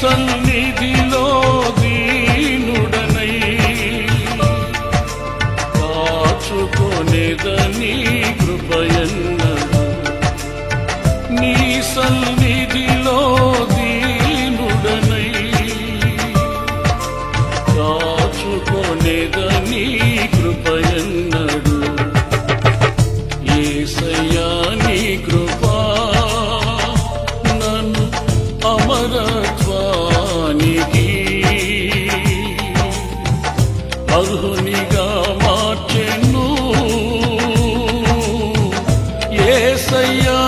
సన్నిధిలో దీనుడనై కాచుకొనేదని కృపయన్న నీ సన్నిధిలో దీనుడనై కాచుకొనేదని కృపయన్నడు. ఏసయ్యా నీ కృప అర్హునిగా మార్చెను. ఏసయ్యా